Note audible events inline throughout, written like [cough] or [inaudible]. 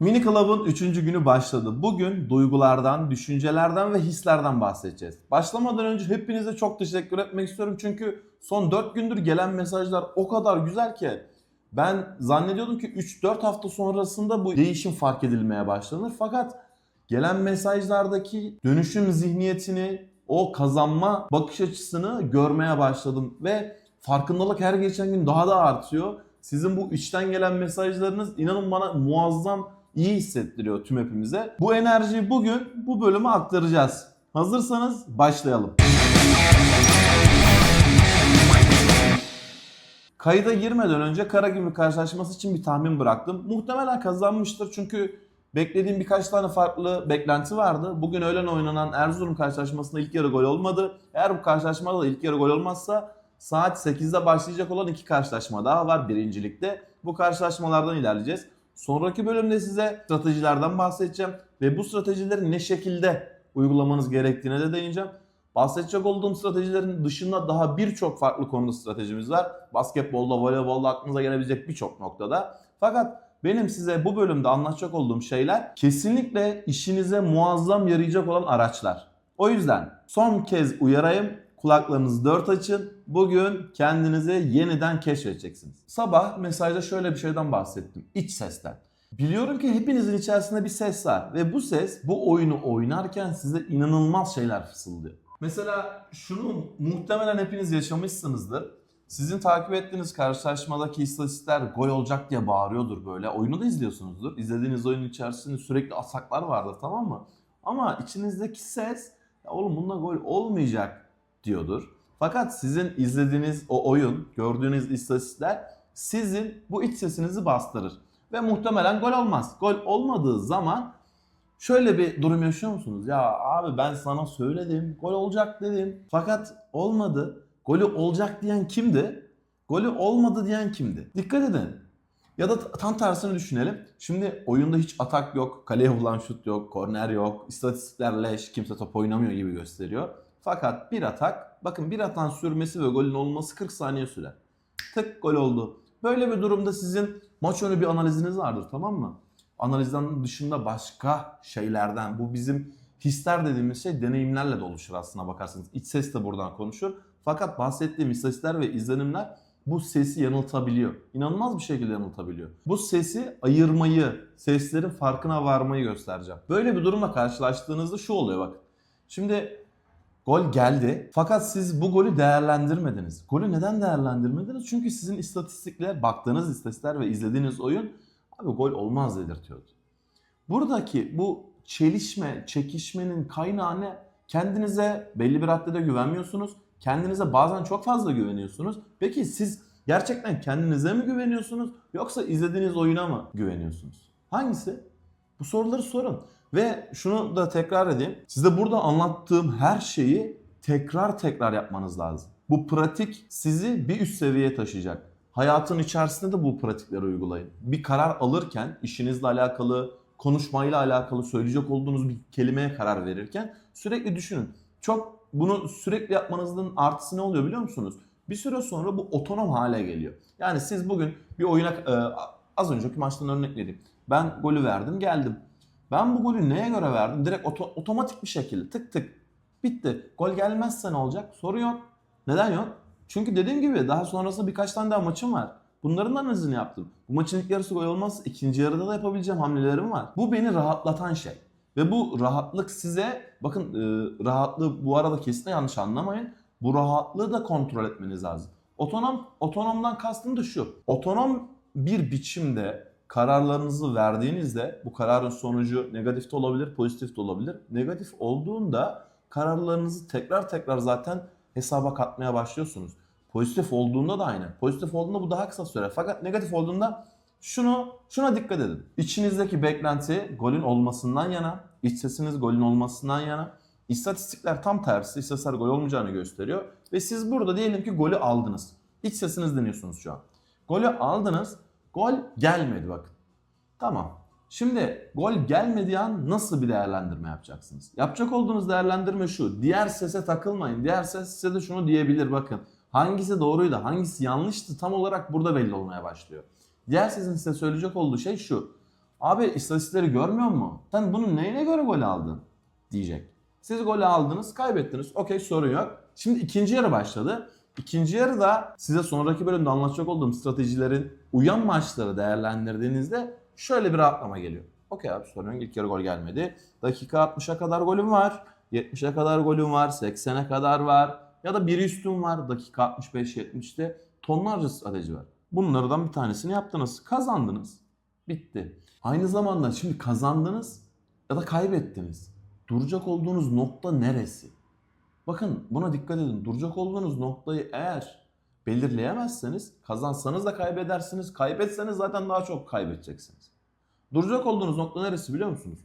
Mini Club'ın 3. günü başladı. Bugün duygulardan, düşüncelerden ve hislerden bahsedeceğiz. Başlamadan önce hepinize çok teşekkür etmek istiyorum. Çünkü son 4 gündür gelen mesajlar o kadar güzel ki ben zannediyordum ki 3-4 hafta sonrasında bu değişim fark edilmeye başlanır. Fakat gelen mesajlardaki dönüşüm zihniyetini, o kazanma bakış açısını görmeye başladım ve farkındalık her geçen gün daha da artıyor. Sizin bu içten gelen mesajlarınız inanın bana muazzam iyi hissettiriyor tüm hepimize. Bu enerjiyi bugün bu bölüme aktaracağız. Hazırsanız başlayalım. Kayıda girmeden önce Karagümrük karşılaşması için bir tahmin bıraktım. Muhtemelen kazanmıştır çünkü beklediğim birkaç tane farklı beklenti vardı. Bugün öğlen oynanan Erzurum karşılaşmasında ilk yarı gol olmadı. Eğer bu karşılaşmada da ilk yarı gol olmazsa saat 8'de başlayacak olan iki karşılaşma daha var birincilikte. Bu karşılaşmalardan ilerleyeceğiz. Sonraki bölümde size stratejilerden bahsedeceğim ve bu stratejileri ne şekilde uygulamanız gerektiğine de değineceğim. Bahsedecek olduğum stratejilerin dışında daha birçok farklı konuda stratejimiz var. Basketbolda, voleybolda aklınıza gelebilecek birçok noktada. Fakat benim size bu bölümde anlatacak olduğum şeyler kesinlikle işinize muazzam yarayacak olan araçlar. O yüzden son kez uyarayım. Kulaklarınızı dört açın. Bugün kendinizi yeniden keşfedeceksiniz. Sabah mesajda şöyle bir şeyden bahsettim. İç sesten. Biliyorum ki hepinizin içerisinde bir ses var ve bu ses bu oyunu oynarken size inanılmaz şeyler fısıldıyor. Mesela şunu muhtemelen hepiniz yaşamışsınızdır. Sizin takip ettiğiniz karşılaşmadaki istatistikler gol olacak diye bağırıyordur böyle. Oyunu da izliyorsunuzdur. İzlediğiniz oyunun içerisinde sürekli ataklar vardır tamam mı? Ama içinizdeki ses ya oğlum bunda gol olmayacak diyordur. Fakat sizin izlediğiniz o oyun, gördüğünüz istatistikler sizin bu iç sesinizi bastırır. Ve muhtemelen gol olmaz. Gol olmadığı zaman şöyle bir durum yaşıyor musunuz? Ya abi ben sana söyledim, gol olacak dedim. Fakat olmadı. Golü olacak diyen kimdi? Golü olmadı diyen kimdi? Dikkat edin. Ya da tam tersini düşünelim. Şimdi oyunda hiç atak yok, kaleye vurulan şut yok, korner yok, istatistikler leş, kimse top oynamıyor gibi gösteriyor. Fakat bir atak, bakın bir atan sürmesi ve golün olması 40 saniye sürer. Tık gol oldu. Böyle bir durumda sizin maç önü bir analiziniz vardır tamam mı? Analizden dışında başka şeylerden, bu bizim hisler dediğimiz şey deneyimlerle de oluşur aslına bakarsanız. İç ses de buradan konuşur. Fakat bahsettiğim istatistikler ve izlenimler bu sesi yanıltabiliyor. İnanılmaz bir şekilde yanıltabiliyor. Bu sesi ayırmayı, seslerin farkına varmayı göstereceğim. Böyle bir durumla karşılaştığınızda şu oluyor bak. Şimdi gol geldi fakat siz bu golü değerlendirmediniz. Golü neden değerlendirmediniz? Çünkü sizin istatistikler, baktığınız istatistikler ve izlediğiniz oyun abi gol olmaz dedirtiyordu. Buradaki bu çelişme, çekişmenin kaynağı ne? Kendinize belli bir raddede güvenmiyorsunuz. Kendinize bazen çok fazla güveniyorsunuz. Peki siz gerçekten kendinize mi güveniyorsunuz yoksa izlediğiniz oyuna mı güveniyorsunuz? Hangisi? Bu soruları sorun. Ve şunu da tekrar edeyim. Size burada anlattığım her şeyi tekrar tekrar yapmanız lazım. Bu pratik sizi bir üst seviyeye taşıyacak. Hayatın içerisinde de bu pratikleri uygulayın. Bir karar alırken işinizle alakalı, konuşmayla alakalı söyleyecek olduğunuz bir kelimeye karar verirken sürekli düşünün. Çok bunu sürekli yapmanızın artısı ne oluyor biliyor musunuz? Bir süre sonra bu otonom hale geliyor. Yani siz bugün bir oyuna e, az önceki maçtan örnek vereyim. Ben golü verdim geldim. Ben bu golü neye göre verdim? Direkt oto- otomatik bir şekilde tık tık bitti. Gol gelmezse ne olacak? Soru yok. Neden yok? Çünkü dediğim gibi daha sonrasında birkaç tane daha maçım var. Bunların da analizini yaptım. Bu maçın ilk yarısı gol olmazsa ikinci yarıda da yapabileceğim hamlelerim var. Bu beni rahatlatan şey. Ve bu rahatlık size bakın e, rahatlığı bu arada kesinlikle yanlış anlamayın. Bu rahatlığı da kontrol etmeniz lazım. Otonom otonomdan kastım da şu. Otonom bir biçimde kararlarınızı verdiğinizde bu kararın sonucu negatif de olabilir, pozitif de olabilir. Negatif olduğunda kararlarınızı tekrar tekrar zaten hesaba katmaya başlıyorsunuz. Pozitif olduğunda da aynı. Pozitif olduğunda bu daha kısa süre. Fakat negatif olduğunda şunu şuna dikkat edin. İçinizdeki beklenti golün olmasından yana, iç sesiniz golün olmasından yana. İstatistikler tam tersi. İstatistikler gol olmayacağını gösteriyor. Ve siz burada diyelim ki golü aldınız. İç sesiniz dinliyorsunuz şu an. Golü aldınız. Gol gelmedi bakın. Tamam. Şimdi gol gelmediği an nasıl bir değerlendirme yapacaksınız? Yapacak olduğunuz değerlendirme şu. Diğer sese takılmayın. Diğer ses size de şunu diyebilir bakın. Hangisi doğruydu, hangisi yanlıştı tam olarak burada belli olmaya başlıyor. Diğer sesin size söyleyecek olduğu şey şu. Abi istatistikleri görmüyor mu? Sen bunun neyine göre gol aldın? Diyecek. Siz golü aldınız, kaybettiniz. Okey sorun yok. Şimdi ikinci yarı başladı. İkinci yarıda size sonraki bölümde anlatacak olduğum stratejilerin uyan maçları değerlendirdiğinizde şöyle bir rahatlama geliyor. Okey abi sorun. İlk yarı gol gelmedi. Dakika 60'a kadar golüm var. 70'e kadar golüm var. 80'e kadar var. Ya da bir üstüm var. Dakika 65-70'te tonlarca strateji var. Bunlardan bir tanesini yaptınız. Kazandınız. Bitti. Aynı zamanda şimdi kazandınız ya da kaybettiniz. Duracak olduğunuz nokta neresi? Bakın buna dikkat edin. Duracak olduğunuz noktayı eğer belirleyemezseniz kazansanız da kaybedersiniz. Kaybetseniz zaten daha çok kaybedeceksiniz. Duracak olduğunuz nokta neresi biliyor musunuz?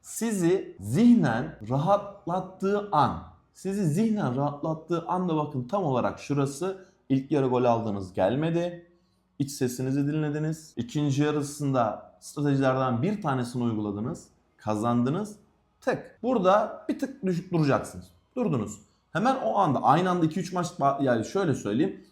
Sizi zihnen rahatlattığı an. Sizi zihnen rahatlattığı anda bakın tam olarak şurası ilk yarı gol aldınız gelmedi. İç sesinizi dinlediniz. İkinci yarısında stratejilerden bir tanesini uyguladınız. Kazandınız. Tık. Burada bir tık düşük duracaksınız. Durdunuz. Hemen o anda aynı anda 2-3 maç yani şöyle söyleyeyim.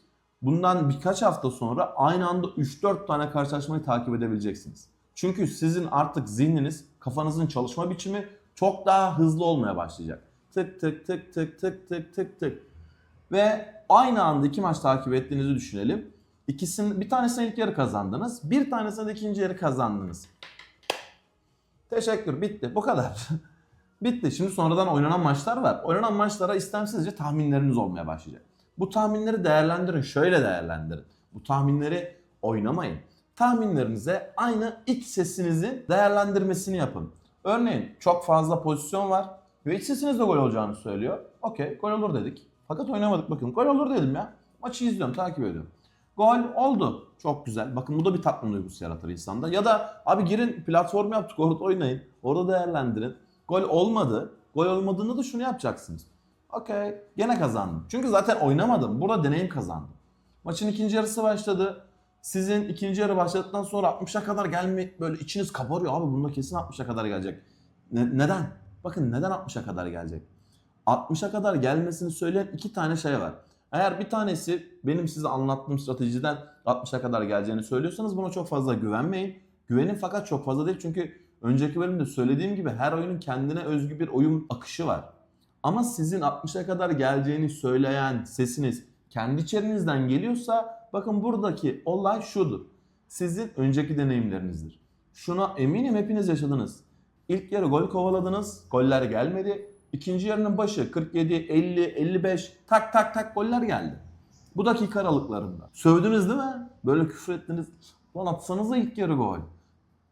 Bundan birkaç hafta sonra aynı anda 3-4 tane karşılaşmayı takip edebileceksiniz. Çünkü sizin artık zihniniz, kafanızın çalışma biçimi çok daha hızlı olmaya başlayacak. Tık tık tık tık tık tık tık tık. Ve aynı anda iki maç takip ettiğinizi düşünelim. İkisinin bir tanesini ilk yarı kazandınız. Bir tanesini de ikinci yarı kazandınız. Teşekkür bitti. Bu kadar. [laughs] bitti. Şimdi sonradan oynanan maçlar var. Oynanan maçlara istemsizce tahminleriniz olmaya başlayacak. Bu tahminleri değerlendirin. Şöyle değerlendirin. Bu tahminleri oynamayın. Tahminlerinize aynı iç sesinizin değerlendirmesini yapın. Örneğin çok fazla pozisyon var ve iç sesiniz de gol olacağını söylüyor. Okey gol olur dedik. Fakat oynamadık bakın. Gol olur dedim ya. Maçı izliyorum, takip ediyorum. Gol oldu. Çok güzel. Bakın bu da bir tatmin duygusu yaratır insanda. Ya da abi girin platform yaptık orada oynayın. Orada değerlendirin. Gol olmadı. Gol olmadığında da şunu yapacaksınız. Okey. Gene kazandım. Çünkü zaten oynamadım. Burada deneyim kazandım. Maçın ikinci yarısı başladı. Sizin ikinci yarı başladıktan sonra 60'a kadar gelme böyle içiniz kabarıyor. Abi bunda kesin 60'a kadar gelecek. Ne- neden? Bakın neden 60'a kadar gelecek? 60'a kadar gelmesini söyleyen iki tane şey var. Eğer bir tanesi benim size anlattığım stratejiden 60'a kadar geleceğini söylüyorsanız buna çok fazla güvenmeyin. Güvenin fakat çok fazla değil çünkü önceki bölümde söylediğim gibi her oyunun kendine özgü bir oyun akışı var. Ama sizin 60'a kadar geleceğini söyleyen sesiniz kendi içerinizden geliyorsa bakın buradaki olay şudur. Sizin önceki deneyimlerinizdir. Şuna eminim hepiniz yaşadınız. İlk yarı gol kovaladınız, goller gelmedi. İkinci yarının başı 47, 50, 55 tak tak tak goller geldi. Bu dakika aralıklarında. Sövdünüz değil mi? Böyle küfür ettiniz. Lan atsanıza ilk yarı gol.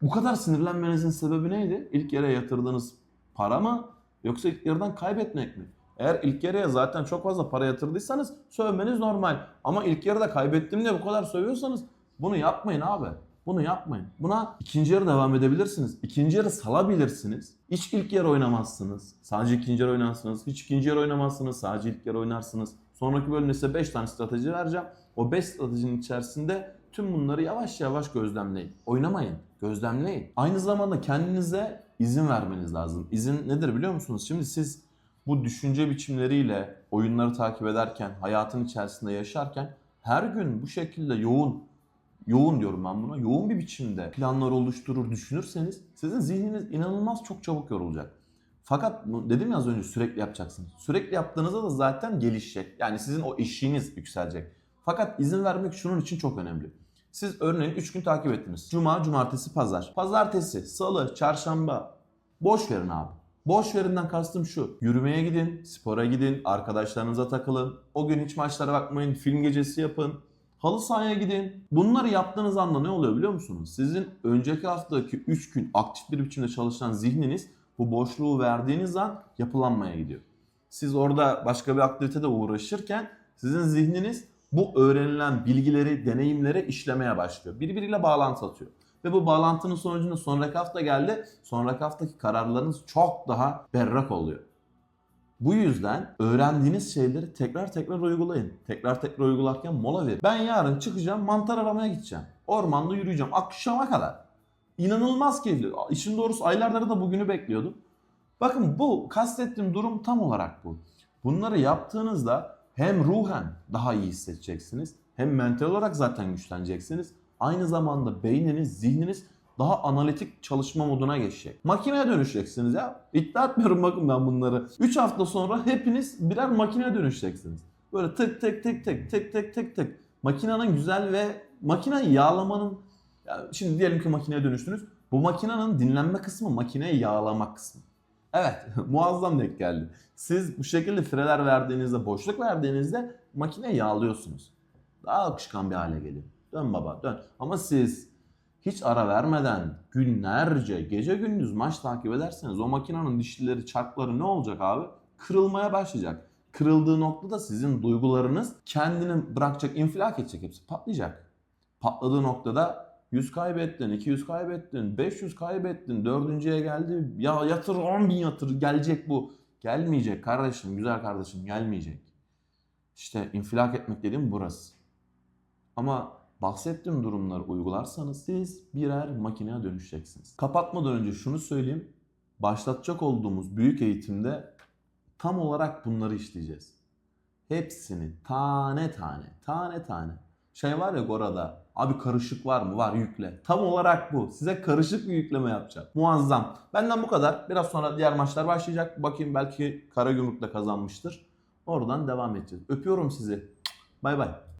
Bu kadar sinirlenmenizin sebebi neydi? İlk yere yatırdığınız para mı? Yoksa ilk yarıdan kaybetmek mi? Eğer ilk yarıya zaten çok fazla para yatırdıysanız sövmeniz normal. Ama ilk yarıda kaybettim diye bu kadar sövüyorsanız bunu yapmayın abi. Bunu yapmayın. Buna ikinci yarı devam edebilirsiniz. İkinci yarı salabilirsiniz. Hiç ilk yarı oynamazsınız. Sadece ikinci yarı oynarsınız. Hiç ikinci yarı oynamazsınız. Sadece ilk yarı oynarsınız. Sonraki bölümde size 5 tane strateji vereceğim. O 5 stratejinin içerisinde tüm bunları yavaş yavaş gözlemleyin. Oynamayın, gözlemleyin. Aynı zamanda kendinize izin vermeniz lazım. İzin nedir biliyor musunuz? Şimdi siz bu düşünce biçimleriyle oyunları takip ederken, hayatın içerisinde yaşarken her gün bu şekilde yoğun yoğun diyorum ben buna. Yoğun bir biçimde planlar oluşturur, düşünürseniz sizin zihniniz inanılmaz çok çabuk yorulacak. Fakat dedim ya az önce sürekli yapacaksınız. Sürekli yaptığınızda da zaten gelişecek. Yani sizin o eşiğiniz yükselecek. Fakat izin vermek şunun için çok önemli. Siz örneğin 3 gün takip ettiniz. Cuma, cumartesi, pazar. Pazartesi, salı, çarşamba. Boş verin abi. Boş verinden kastım şu. Yürümeye gidin, spora gidin, arkadaşlarınıza takılın. O gün hiç maçlara bakmayın, film gecesi yapın. Halı sahaya gidin. Bunları yaptığınız anda ne oluyor biliyor musunuz? Sizin önceki haftaki 3 gün aktif bir biçimde çalışan zihniniz bu boşluğu verdiğiniz an yapılanmaya gidiyor. Siz orada başka bir aktivitede uğraşırken sizin zihniniz bu öğrenilen bilgileri, deneyimleri işlemeye başlıyor. Birbiriyle bağlantı atıyor. Ve bu bağlantının sonucunda sonraki hafta geldi. Sonraki haftaki kararlarınız çok daha berrak oluyor. Bu yüzden öğrendiğiniz şeyleri tekrar tekrar uygulayın. Tekrar tekrar uygularken mola verin. Ben yarın çıkacağım mantar aramaya gideceğim. Ormanda yürüyeceğim akşama kadar. İnanılmaz keyifli. İşin doğrusu aylardır da bugünü bekliyordum. Bakın bu kastettiğim durum tam olarak bu. Bunları yaptığınızda hem ruhen daha iyi hissedeceksiniz hem mental olarak zaten güçleneceksiniz. Aynı zamanda beyniniz, zihniniz daha analitik çalışma moduna geçecek. Makineye dönüşeceksiniz ya. İddia etmiyorum bakın ben bunları. 3 hafta sonra hepiniz birer makineye dönüşeceksiniz. Böyle tık tık tık tık tık tık tık tık. Makinenin güzel ve makineyi yağlamanın ya şimdi diyelim ki makineye dönüştünüz. Bu makinenin dinlenme kısmı makineyi yağlamak kısmı. Evet [laughs] muazzam denk geldi. Siz bu şekilde freler verdiğinizde, boşluk verdiğinizde makineyi yağlıyorsunuz. Daha akışkan bir hale geliyor. Dön baba dön. Ama siz hiç ara vermeden günlerce gece gündüz maç takip ederseniz o makinenin dişlileri, çarkları ne olacak abi? Kırılmaya başlayacak. Kırıldığı noktada sizin duygularınız kendini bırakacak, infilak edecek hepsi patlayacak. Patladığı noktada 100 kaybettin, 200 kaybettin, 500 kaybettin, dördüncüye geldi. Ya yatır 10 bin yatır gelecek bu. Gelmeyecek kardeşim, güzel kardeşim gelmeyecek. İşte infilak etmek dediğim burası. Ama bahsettiğim durumları uygularsanız siz birer makineye dönüşeceksiniz. Kapatmadan önce şunu söyleyeyim. Başlatacak olduğumuz büyük eğitimde tam olarak bunları işleyeceğiz. Hepsini tane tane, tane tane. Şey var ya Gora'da, abi karışık var mı? Var yükle. Tam olarak bu. Size karışık bir yükleme yapacağım. Muazzam. Benden bu kadar. Biraz sonra diğer maçlar başlayacak. Bakayım belki Karagümrük de kazanmıştır. Oradan devam edeceğiz. Öpüyorum sizi. Bay bay.